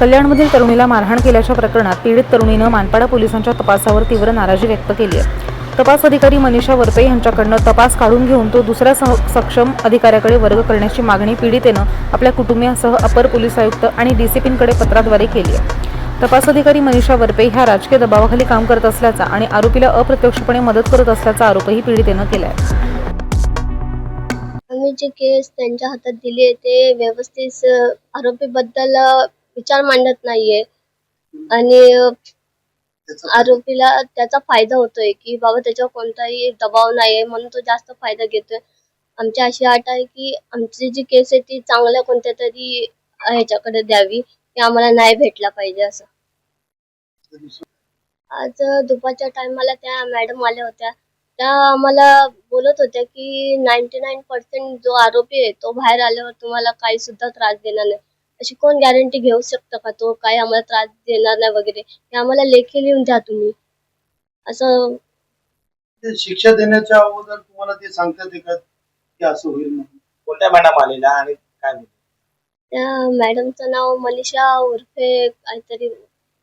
कल्याणमधील तरुणीला मारहाण केल्याच्या प्रकरणात पीडित तरुणीनं मानपाडा पोलिसांच्या तपासावर तीव्र नाराजी व्यक्त केली आहे. तपास अधिकारी मनीषा वरपे यांच्याकडनं तपास काढून घेऊन तो दुसऱ्या सह- सक्षम अधिकाऱ्याकडे वर्ग करण्याची मागणी पीडितेनं आपल्या कुटुंबियासह अपर पोलीस आयुक्त आणि डीसीपींकडे पत्राद्वारे केली आहे. तपास अधिकारी मनीषा वरपे ह्या राजकीय दबावाखाली काम करत असल्याचा आणि आरोपीला अप्रत्यक्षपणे मदत करत असल्याचा आरोपही पीडितेनं केला आहे आम्ही जे केस त्यांच्या हातात दिली ते व्यवस्थित आरोपीबद्दल विचार मांडत नाहीये. आणि आरोपीला त्याचा फायदा होतोय की बाबा त्याच्यावर कोणताही दबाव नाहीये म्हणून तो जास्त फायदा घेतोय. आमची अशी अट आहे की आमची जी केस आहे ती चांगल्या कोणत्या तरी ह्याच्याकडे द्यावी की आम्हाला न्याय भेटला पाहिजे असं. आज दुपारच्या टायमाला त्या मॅडम आल्या होत्या. त्या आम्हाला बोलत होत्या की नाईन्टी नाईन पर्सेंट जो आरोपी आहे तो बाहेर आल्यावर तुम्हाला काही सुद्धा त्रास देणार नाही. अशी कोण गॅरंटी घेऊ शकतं का? तो काही आम्हाला त्रास देणार नाही वगैरे हे आम्हाला लेखी लिहून द्या तुम्ही. असं ते शिक्षा देण्याच्या अगोदर तुम्हाला ते सांगतात का? की असं होईल म्हणून. कोणत्या मॅडम आलेल्या आणि काय बोलल्या? त्या मॅडमचं नाव मनीषा उर्फे काहीतरी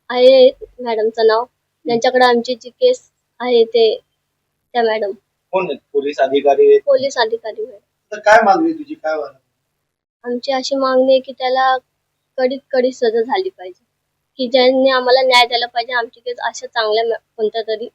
आहे मॅडमचं नाव. त्यांच्याकडे आमची जी केस आहे ते त्या मॅडम. कोण आहेत? पोलीस अधिकारी आहेत? पोलीस अधिकारी मॅडम तर काय मागणी तुझी? काय व्हायला आमची अशी मागणी आहे की त्याला कडीत कडीत सजा झाली पाहिजे. की ज्यांनी आम्हाला न्याय द्यायला पाहिजे आमची केस अशा चांगल्या कोणत्या तरी